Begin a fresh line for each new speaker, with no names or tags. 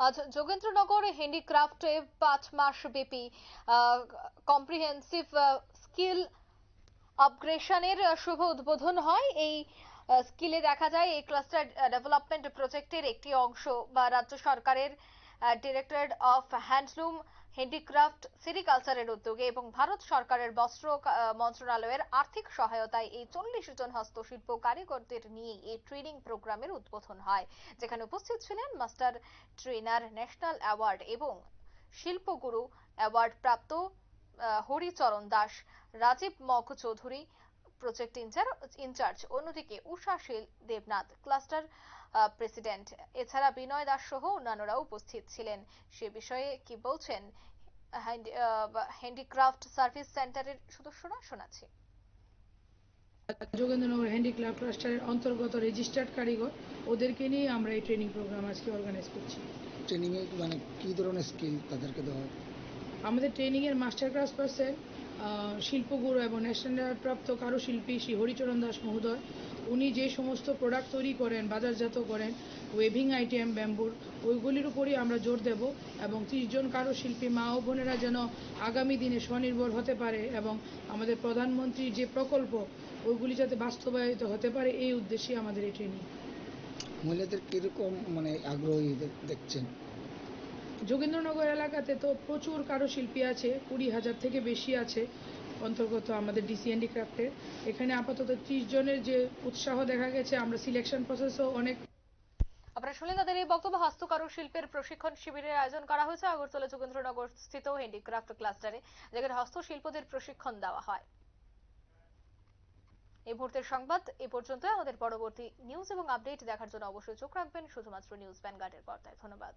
আজ যোগেন্দ্রনগর হ্যান্ডিক্রাফটে পাঁচ মাস ব্যাপী কম্প্রিহেন্সিভ স্কিল আপগ্রেশনের শুভ উদ্বোধন হয়। এই স্কিলে দেখা যায়, এই ক্লাস্টার ডেভেলপমেন্ট প্রজেক্টের একটি অংশ বা রাজ্য সরকারের ডিরেক্টরেট অফ হ্যান্ডলুম হ্যান্ডিক্রাফট সেরিকালচারের উদ্যোগে এবং ভারত সরকারের বস্ত্র মন্ত্রণালয়ের আর্থিক সহায়তায় এই চল্লিশ জন হস্তশিল্প কারিগরদের নিয়ে এই ট্রেনিং প্রোগ্রামের উদ্বোধন হয়, যেখানে উপস্থিত ছিলেন মাস্টার ট্রেনার ন্যাশনাল অ্যাওয়ার্ড এবং শিল্পগুরু অ্যাওয়ার্ড প্রাপ্ত Haricharan Das, Rajib Mok Chowdhury project in charge অন্যদিকে উষা শীল দেবনাথ ক্লাস্টার প্রেসিডেন্ট। এছাড়া বিনয় দাস সহ অন্যান্যরা উপস্থিত ছিলেন। সে বিষয়ে কি বলছেন? হ্যান্ডিক্রাফট সার্ভিস সেন্টারের সদস্যরা শোনাচ্ছি।
যোগেন্দ্রনগর হ্যান্ডিক্রাফট ট্রাস্টের অন্তর্গত রেজিস্টার্ড কারিগর ওদেরকে নিয়ে আমরা এই ট্রেনিং প্রোগ্রাম আজকে অর্গানাইজ করছি।
ট্রেনিংয়ে মানে কী ধরনের স্কিল তাদেরকে দেওয়া হয়?
আমাদের ট্রেনিংয়ের মাস্টার ক্লাস পার্সন শিল্পগুরু এবং ন্যাশনাল প্রাপ্ত কারুশিল্পী শ্রী হরিচরণ দাস মহোদয়। উনি যে সমস্ত প্রোডাক্ট তৈরি করেন, বাজারজাত করেন ওয়েভিং আইটেম ব্যাম্বুর ওইগুলির উপরই আমরা জোর দেব এবং ত্রিশ জন কারুশিল্পী, মা ও বোনেরা যেন আগামী দিনে স্বনির্ভর হতে পারে এবং আমাদের প্রধানমন্ত্রীর যে প্রকল্প, ওইগুলি যাতে বাস্তবায়িত হতে পারে, এই উদ্দেশ্যে আমাদের এই ট্রেনিং
মহিলাদের কীরকম মানে আগ্রহী দেখছেন?
যোগেন্দ্রনগর এলাকাতে তো প্রচুর কারুশিল্পী আছে, কুড়ি হাজার থেকে বেশি আছে অন্তর্গত আমাদের ডিসি হ্যান্ডিক্রাফটের এখানে আপাতত ত্রিশ জনের যে উৎসাহ দেখা গেছে, আমরা সিলেকশন প্রসেসও অনেক
আপনারা শুনলেন তাদের এই বক্তব্য হস্তকারু শিল্পের প্রশিক্ষণ শিবিরের আয়োজন করা হয়েছে আগরতলা যোগেন্দ্রনগর স্থিত হ্যান্ডিক্রাফট ক্লাস্টারে, যেখানে হস্তশিল্পদের প্রশিক্ষণ দেওয়া হয়। এই মুহূর্তের সংবাদ, এ পর্যন্ত আমাদের পরবর্তী নিউজ এবং আপডেট দেখার জন্য অবশ্যই চোখ রাখবেন। শুধুমাত্র নিউজ ভ্যানগার্ডের পর্দায়। ধন্যবাদ।